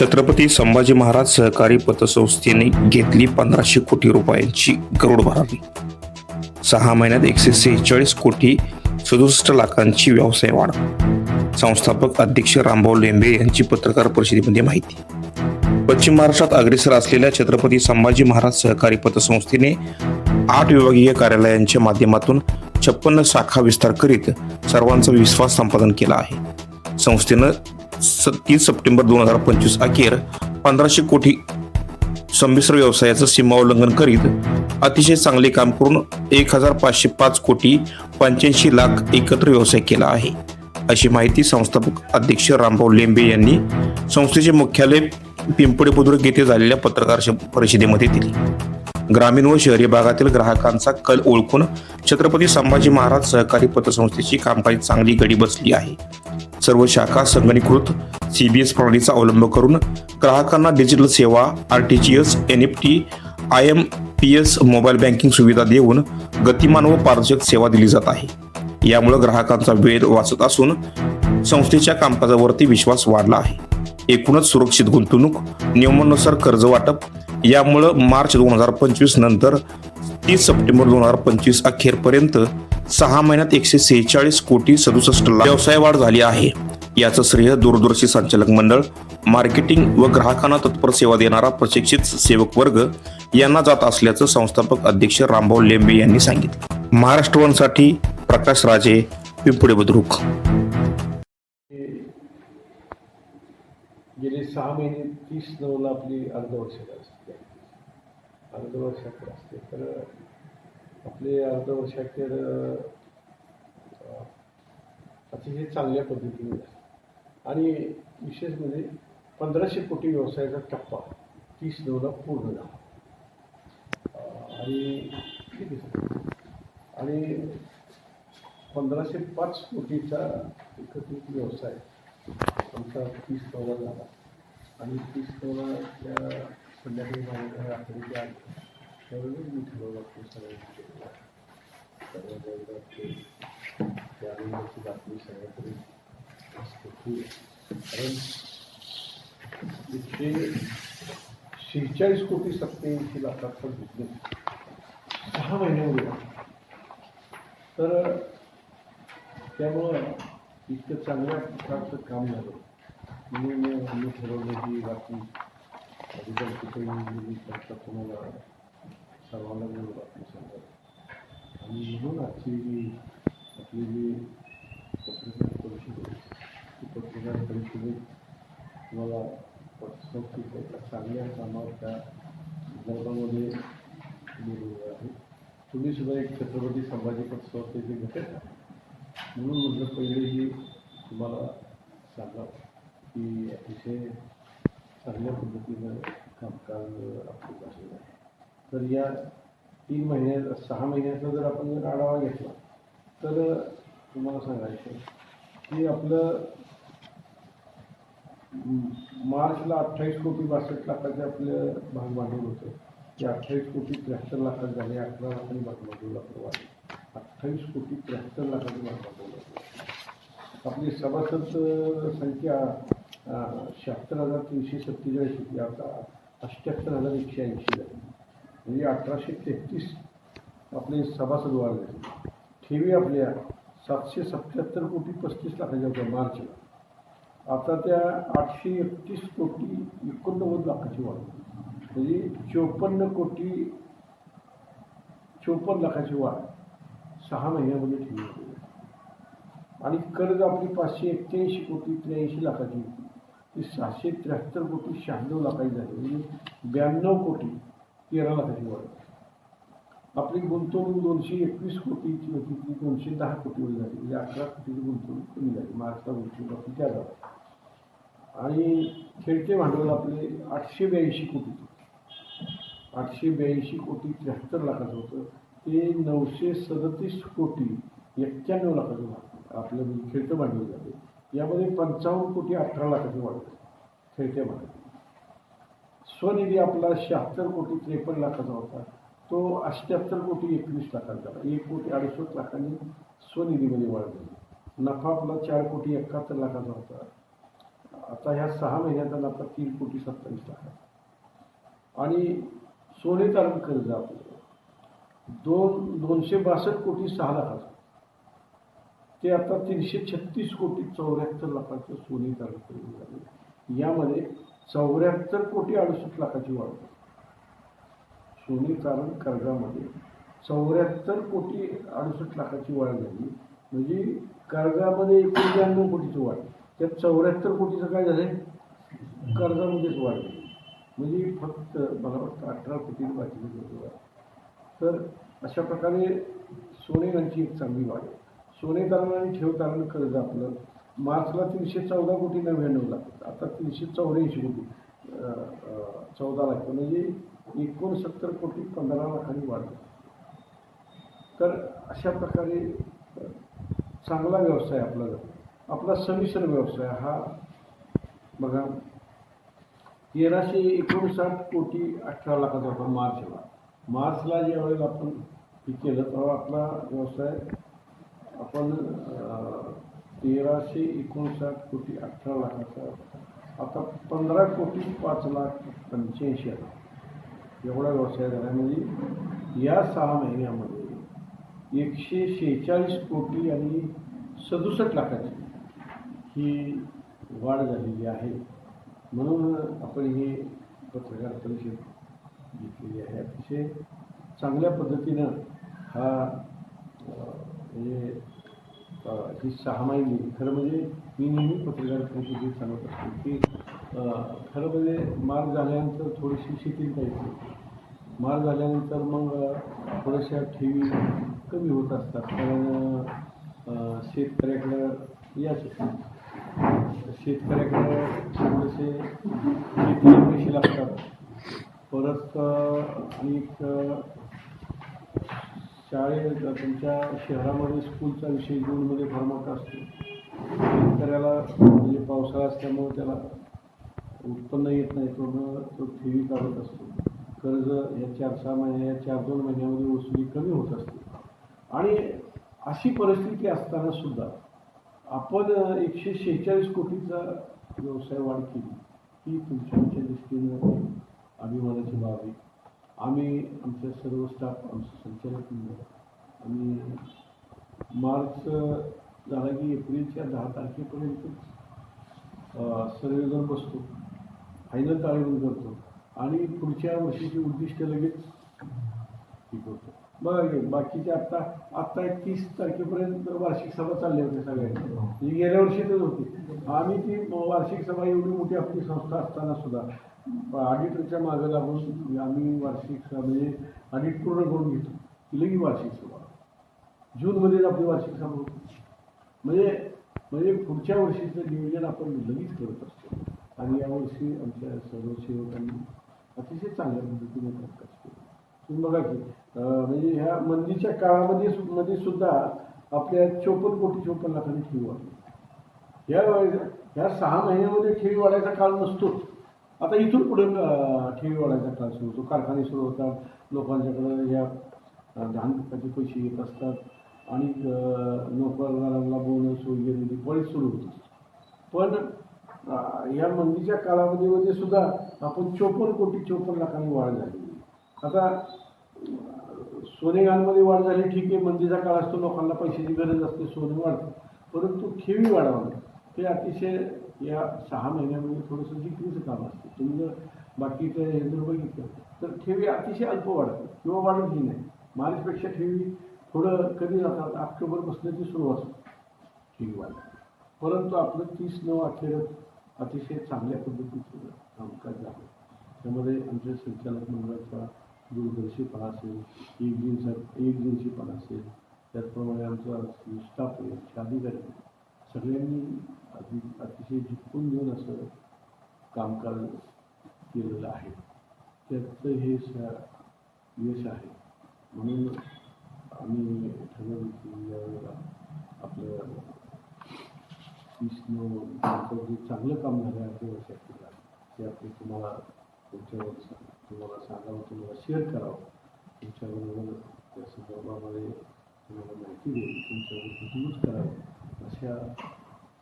छत्रपती संभाजी महाराज सहकारी पतसंस्थेने घेतली पंधराशे कोटी रुपयांची गरुड भरावी सहा महिन्यात एकशे सेहेचाळीस कोटी सदुसष्ट लाखांची व्यवसाय वाढ. संस्थापक अध्यक्ष रामभाऊ लेंबे यांची पत्रकार परिषदेमध्ये माहिती. पश्चिम महाराष्ट्रात अग्रेसर असलेल्या छत्रपती संभाजी महाराज सहकारी पतसंस्थेने आठ विभागीय कार्यालयांच्या माध्यमातून छप्पन्न शाखा विस्तार करीत सर्वांचा विश्वास संपादन केला आहे. संस्थेनं सत्तीस तीस सप्टेंबर दोन हजार पंचवीस अखेर पंधराशे कोटी संमिश्र व्यवसायाचं सीमाउल्लंघन करीत अतिशय चांगले काम करून एक हजार पाचशे पाच कोटी पंच्याऐंशी लाख एकत्र व्यवसाय केला आहे. अशी माहिती संस्थापक अध्यक्ष रामभाऊ लेंबे यांनी संस्थेचे मुख्यालय पिंपळे बुद्रुक येथे झालेल्या पत्रकार परिषदेमध्ये दिली. ग्रामीण व शहरी भागातील ग्राहकांचा कल ओळखून छत्रपती संभाजी महाराज सहकारी पतसंस्थेची कामकाजी चांगली गडी बसली आहे. सर्व शाखा संगणीकृत सीबीएस प्रणालीचा अवलंब करून ग्राहकांना डिजिटल सेवा R T G S N F T I M P S mobile banking सुविधा देऊन गतिमान व पारदर्शक सेवा दिली जात आहे. यामुळे ग्राहकांचा वेळ वाचत असून संस्थेच्या कामकाजावरती विश्वास वाढला आहे. एकूणच सुरक्षित गुंतवणूक नियमानुसार कर्ज वाटप यामुळं मार्च दोन हजार पंचवीस नंतर तीस सप्टेंबर दोन हजार पंचवीस अखेरपर्यंत सहा महिन्यात एकशे सेहेचाळीस कोटी सदुसष्ट लाख व्यवसाय वाढ झाली आहे. याचं श्रेय दूरदर्शी संचालक मंडळ मार्केटिंग व ग्राहकांना तत्पर सेवा देणारा प्रशिक्षित सेवक वर्ग यांना जात असल्याचं संस्थापक अध्यक्ष रामभाऊ लेंबे यांनी सांगितलं. महाराष्ट्रवनसाठी प्रकाश राजे पिंपुडे बुद्रुक. गेले सहा महिने तीस नऊला आपली अर्धवर्षाला असते. अर्धवर्षाकडे असते. तर आपले अर्धवर्षाखेर अं, अतिशय चांगल्या पद्धतीने झाले. आणि विशेष म्हणजे पंधराशे कोटी व्यवसायाचा टप्पा तीस नऊला पूर्ण झाला आणि ठीक आहे सर. आणि पंधराशे पाच कोटीचा एकत्रित व्यवसाय आमचा तीस नऊला झाला आणि तीस नऊला त्या संध्याकाळी माझ्या रात्रीच्या त्यावेळी मी ठरवलं की सगळ्यांनी सर्व त्या आनंदाची बातमी सगळ्याकडे असते कारण एकशे शेहेचाळीस कोटी सत्याऐंशी लाखाचा बिझनेस सहा महिन्यामध्ये झाला. तर त्यामुळं इतकं चांगल्या प्रकारचं काम झालं म्हणून आम्ही ठरवलं की बाकी अधिकार कुठे गेली सर्वांना मिळून बातमी सांगतात आणि म्हणून आजची जी आपली जी पत्रकार परिषद आहे ती पत्रकार परिषदेत तुम्हाला पत्रसंस्थेच्या एका चांगल्या कामावर त्या संदर्भामध्ये दिलेलं आहे तुम्ही सुद्धा एक छत्रपती संभाजी पतसंस्थेचे घटक आहे म्हणून म्हटलं पहिले ही तुम्हाला सांगा की अतिशय चांगल्या पद्धतीनं कामकाज आपलं झालेलं आहे तर या तीन महिन्यात सहा महिन्याचा जर आपण जर आढावा घेतला तर तुम्हाला सांगायचं की आपलं मार्चला अठ्ठावीस कोटी बासष्ट लाखाचे आपलं भाग भांडवल होतं. ते अठ्ठावीस कोटी त्र्याहत्तर लाखात झाले अकरा लाखांनी भाग भांडवल आपलं वाढलं. अठ्ठावीस कोटी त्र्याहत्तर लाखाचे भाग भांडवल आपलं. आपली सभासद संख्या शहात्तर हजार तीनशे सत्तेचाळीस होती. आता अठ्ठ्याहत्तर हजार एकशे ऐंशी झाली. म्हणजे अठराशे तेहतीस आपले सभासद वाढले ठेवी आपल्या सातशे सत्याहत्तर कोटी पस्तीस लाखाच्या होत्या मार्चला आता त्या आठशे एकतीस कोटी एकोणनव्वद लाखाची वाढ म्हणजे चोपन्न कोटी चोपन्न लाखाची वाढ सहा महिन्यामध्ये ठेवी होती. आणि कर्ज आपली पाचशे एक्क्याऐंशी कोटी त्र्याऐंशी लाखाची होती ती सहाशे त्र्याहत्तर कोटी शहाण्णव लाखाची झाली म्हणजे ब्याण्णव कोटी तेरा लाखाची वाढ आपली गुंतवणूक दोनशे एकवीस कोटीची होती ती दोनशे दहा कोटीवर झाली. म्हणजे अकरा कोटीची गुंतवणूक कमी झाली. मार्चला गुंतवणूक आपली त्या झाला आणि खेळते भांडवल आपले आठशे ब्याऐंशी कोटी आठशे ब्याऐंशी कोटी त्र्याहत्तर लाखाचं होतं. ते नऊशे सदतीस कोटी एक्क्याण्णव लाखाचं झालं. आपलं म्हणजे खेळतं भांडवल झाले. यामध्ये पंचावन्न कोटी अठरा लाखाची वाढ झाली खेळत्या भांडवल. स्वनिधी आपला शहात्तर कोटी त्रेपन्न लाखाचा होता. तो अठ्ठ्याहत्तर कोटी एकवीस लाखांचा झाला. एक कोटी अडुसष्ट लाखांनी स्वनिधीमध्ये वाढ झाली. नफा आपला चार कोटी एकाहत्तर लाखाचा होता. आता ह्या सहा महिन्याचा नफा तीन कोटी सत्तावीस लाख आणि सोने तारण कर्ज आपलं. दोन दोनशे बासष्ट कोटी सहा लाखाचं. ते आता तीनशे छत्तीस कोटी चौऱ्याहत्तर लाखाचं सोने तारण कर्ज झाले. यामध्ये चौऱ्याहत्तर कोटी अडुसष्ट लाखाची वाढ सोने तारण कर्जामध्ये चौऱ्याहत्तर कोटी अडुसष्ट लाखाची वाढ झाली. म्हणजे कर्जामध्ये एकूण ब्याण्णव कोटीची वाढ. त्यात चौऱ्याहत्तर कोटीचं काय झालं कर्जामध्येच वाढ झाली. म्हणजे फक्त मला वाटतं अठरा कोटी बाकी कर्ज वाढ. तर अशा प्रकारे सोने यांची एक चांगली वाढ आहे. सोने तारण आणि ठेव तारण कर्ज आपलं मार्चला तीनशे चौदा कोटी नव्याण्णव लाख आता तीनशे चौऱ्याऐंशी कोटी चौदा लाख म्हणजे एकोणसत्तर कोटी पंधरा लाखांनी वाढ तर अशा प्रकारे चांगला व्यवसाय आपला आपला समिश्र व्यवसाय हा बघा तेराशे एकोणसाठ कोटी अठरा लाखाचा होता मार्चला मार्चला ज्या वेळेला आपण हे केलं तेव्हा आपला व्यवसाय आपण तेराशे एकोणसाठ कोटी अठरा लाखाचा आता पंधरा कोटी पाच लाख पंच्याऐंशी हजार. एवढा व्यवसाय झाला म्हणजे या सहा महिन्यामध्ये एकशे शेहेचाळीस कोटी आणि सदुसष्ट लाखाची ही वाढ झालेली आहे. म्हणून आपण हे पत्रकार परिषद घेतलेली आहे. अतिशय चांगल्या पद्धतीनं हा म्हणजे ही सहा महिने खरं म्हणजे मी नेहमी पत्रकार परिषदेत सांगत असतो की खरं म्हणजे मार झाल्यानंतर थोडीशी शिथिलता येते मार झाल्यानंतर मग थोड्याशा ठेवी कमी होत असतात. कारण शेतकऱ्याकडं या शेतकऱ्याकडे थोडेसे शेतीला पैसे लागतात. परत एक आणि एक तुमच्या शहरामध्ये स्कूलचा विषय जूनमध्ये फार मोठा असतो. शेतकऱ्याला म्हणजे पावसाळा असल्यामुळे त्याला उत्पन्न येत नाही तो मग तो ठेवी काढत असतो. कर्ज या चार सहा महिन्या या चार दोन महिन्यामध्ये वसुली कमी होत असते. आणि अशी परिस्थिती असताना सुद्धा आपण एकशे शेहेचाळीस कोटीचा व्यवसाय वाढ केली ही तुमच्या दृष्टीनं अभिमानाची बाब आहे. आम्ही आमच्या सर्व स्टाफ आमचे संचालक मंडळ आम्ही मार्च झाला की एप्रिलच्या दहा तारखेपर्यंत सर्वजण बसतो. फायनल ताळेबंद करतो. आणि पुढच्या वर्षीची उद्दिष्ट लगेच हे करतो बघा बाकीचे आत्ता आत्ता एक तीस तारखेपर्यंत वार्षिक सभा चालल्या होत्या सगळ्यांच्या म्हणजे गेल्या वर्षीतच होती. आम्ही ती वार्षिक सभा एवढी मोठी आपली संस्था असताना सुद्धा ऑडिटरच्या मागे लागून आम्ही वार्षिक सभा म्हणजे ऑडिट पूर्ण करून घेतो. ती लगी वार्षिक सभा. जूनमध्येच आपली वार्षिक सभा होती. म्हणजे म्हणजे पुढच्या वर्षीचं नियोजन आपण लगेच करत असतो. आणि यावर्षी आमच्या सर्व सेवकांनी अतिशय चांगल्या पद्धतीने कामकाज केलं तुम्ही बघा की म्हणजे ह्या मंदीच्या काळामध्ये सु- मध्ये सुद्धा आपल्या चोपन्न कोटी चोपन्न लाखांनी ठेवी वाढली. ह्या ह्या सहा महिन्यामध्ये ठेवी वाढायचा काळ नसतोच. आता इथून पुढे ठेवी वाढायचा काळ सुरू होतो. कारखाने सुरू होतात. लोकांच्याकडे या अं, धान पिकाचे पैसे येत असतात. आणि अं, नोकरदारांना बोनस वगैरे दिवाळी सुरू होत असतात पण या मंदीच्या कालावधीमध्ये म्हणजे सुद्धा आपण चोपन्न कोटी चोपन्न लाखांनी वाढ झाली. आता सोनेगांमध्ये वाढ झाली ठीक आहे. मंदीचा काळ असतो लोकांना पैशाची गरज असते सोने वाढतं. परंतु ठेवी वाढवणं हे अतिशय या सहा महिन्यामध्ये थोडंसं जिंकणीचं काम असतं. तुम्ही जर बाकीचं हे जर बघितलं तर ठेवी अतिशय अल्प वाढतात किंवा वाढतही नाही. मार्चपेक्षा ठेवी थोडं कमी जातात. ऑक्टोबरपासून ती सुरुवात ठेवी वाढ परंतु आपलं तीस नऊ अखेर अतिशय चांगल्या पद्धतीचं कामकाज झालं त्यामध्ये आमच्या संचालक मंडळाचा दूरदर्शीपणा असेल एक दिनचा एक दिनशीपणा असेल. त्याचप्रमाणे आमचा स्टाफ आहे अधिकारी. सगळ्यांनी अति अतिशय झिकून घेऊन असं कामकाज केलेलं आहे. त्याचं हे स- यश आहे. म्हणून आम्ही ठरवलं की यावेळेला आपलं तीस जे चांगलं काम झालं आहे आपल्या वर्षात ते आपण तुम्हाला तुमच्यावर तुम्हाला सांगावं तुम्हाला शेअर करावं. तुमच्याबरोबर त्या संदर्भामध्ये तुम्हाला माहिती देईल तुमच्यावर यूज करावं अशा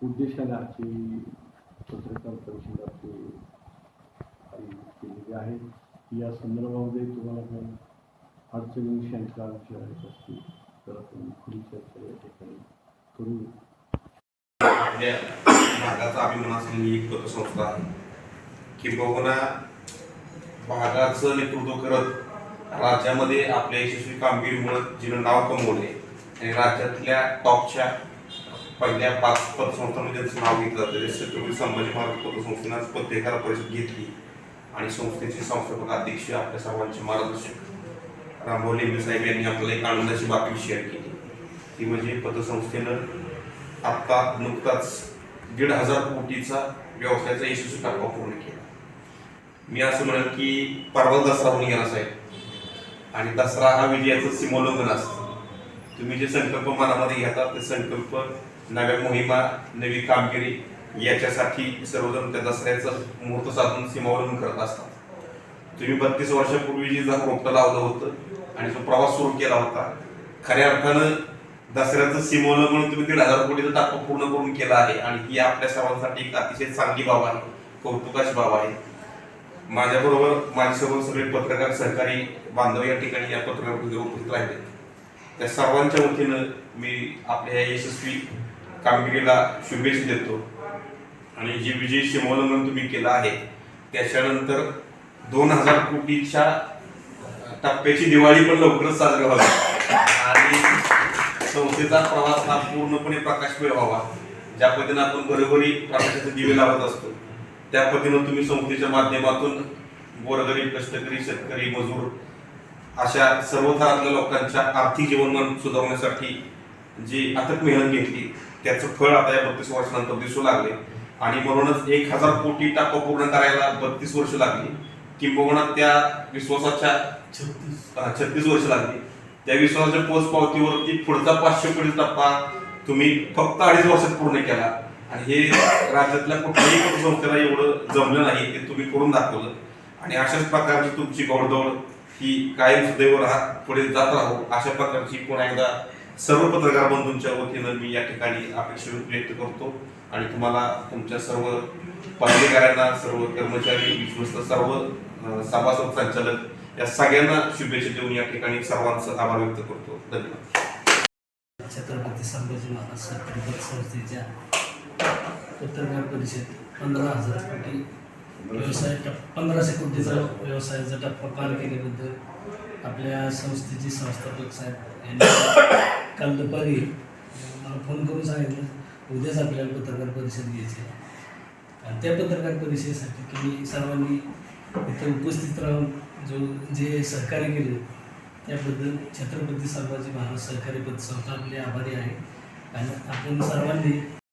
उद्देशाने आजची पत्रकार परिषद आपली आयोजित केलेली आहे. या संदर्भामध्ये तुम्हाला काही अडचणी शंका विचारायच्या असतील तर आपण खुली चर्चा या ठिकाणी करू भागाचा अभिमान असलेली एक पतसंस्था आहे. किंबहुना भागाचं नेतृत्व करत राज्यामध्ये आपल्या यशस्वी कामगिरीमुळे जिनं नाव कमवले आणि राज्यातल्या टॉपच्या पहिल्या पाच पतसंस्थांमध्ये त्यांचं नाव घेतलं जातं जसे छत्रपती संभाजी महाराज पतसंस्थेनं पत्रकार परिषद घेतली आणि संस्थेचे संस्थापक अध्यक्ष आपल्या सर्वांचे मार्गदर्शक. रामभाऊ लिंबे साहेब यांनी आपल्याला एक आनंदाची बातमी शेअर केली. ती म्हणजे पतसंस्थेनं आत्ता नुकताच दीड हजार कोटीचा व्यवसायाचा यशस्वी टप्पा पूर्ण केला. मी असं म्हणेन की परवा दसरा होऊन गेला साहेब. आणि दसरा हा विजयाचं सिमोल्लंघन असतं. तुम्ही जे संकल्प मनामध्ये घेता ते संकल्प नव्या मोहिमा नवी कामगिरी याच्यासाठी सर्वजण त्या दसऱ्याचं मुहूर्त साधून सीमावलंबन करत असतात. तुम्ही बत्तीस वर्षापूर्वी जे जर रोपटं लावलं होतं आणि जो प्रवास सुरू केला होता खऱ्या अर्थानं दसऱ्याचं सीमोल्लंघन म्हणून तुम्ही दीड हजार कोटीचा टप्पा पूर्ण करून केला आहे आणि ही आपल्या सर्वांसाठी एक अतिशय चांगली बाब आहे कौतुकाची बाब आहे. माझ्याबरोबर माझ्यासोबत सगळे पत्रकार सहकारी बांधव या ठिकाणी या पत्रकार उपस्थित राहिले. त्या सर्वांच्या वतीनं मी आपल्या या यशस्वी कामगिरीला शुभेच्छा देतो. आणि जे विजय सीमोल्लंघन तुम्ही केलं आहे त्याच्यानंतर दोन हजार कोटीच्या टप्प्याची दिवाळी पण लवकरच साजरी व्हावी. आणि संस्थेचा प्रवास हा पूर्णपणे प्रकाश व्हावा ज्या पद्धतीने आपण घरोघरी प्रकाशाचे दिवे लावत असतो. त्या पद्धतीनं तुम्ही संस्थेच्या माध्यमातून गोरगरीब कष्टकरी शेतकरी मजूर अशा सर्व थरातल्या लोकांच्या आर्थिक जीवनमान सुधारण्यासाठी जी अथक मेहनत घेतली त्याचं फळ आता या बत्तीस वर्षानंतर दिसू लागले. आणि म्हणूनच एक हजार कोटी टप्पा पूर्ण करायला बत्तीस वर्ष लागली. किंबहुना त्या विश्वासाच्या छत्तीस छत्तीस वर्ष लागली. त्या विश्वासाच्या पोचपावतीवरती पुढचा पाचशे कोटी टप्पा तुम्ही फक्त अडीच वर्षात पूर्ण केला. आणि हे राज्यातल्या कुठल्याही पतसंस्थेला एवढं जमलं नाही ते तुम्ही करून दाखवलं. आणि अशाच प्रकारची तुमची गौडदौड ही कायम सदैव राहत पुढे जात राहू अशा प्रकारची पुन्हा एकदा सर्व पत्रकार बंधूंच्या वतीनं मी या ठिकाणी अपेक्षा व्यक्त करतो. आणि तुम्हाला तुमच्या सर्व पदाधिकाऱ्यांना सर्व कर्मचारी विश्वस्त सर्व सभासद संचालक या सगळ्यांना शुभेच्छा देऊन या ठिकाणी सर्वांचा आभार व्यक्त करतो. धन्यवाद. छत्रपती संभाजी महाराज संस्थेच्या पत्रकार परिषद पंधरा हजार कोटी व्यवसाय पंधराशे कोटीचा व्यवसायाचा टप्पा पार केल्याबद्दल आपल्या संस्थेचे संस्थापक साहेब यांनी काल दुपारी मला फोन करून सांगितलं उद्याच आपल्याला पत्रकार परिषद घ्यायची आहे. आणि त्या पत्रकार परिषदेसाठी तुम्ही सर्वांनी इथे उपस्थित राहून जो जे सहकार्य केले त्याबद्दल छत्रपती संभाजी महाराज सहकारी पतसंस्था आपले आभारी आहे आणि आपण सर्वांनी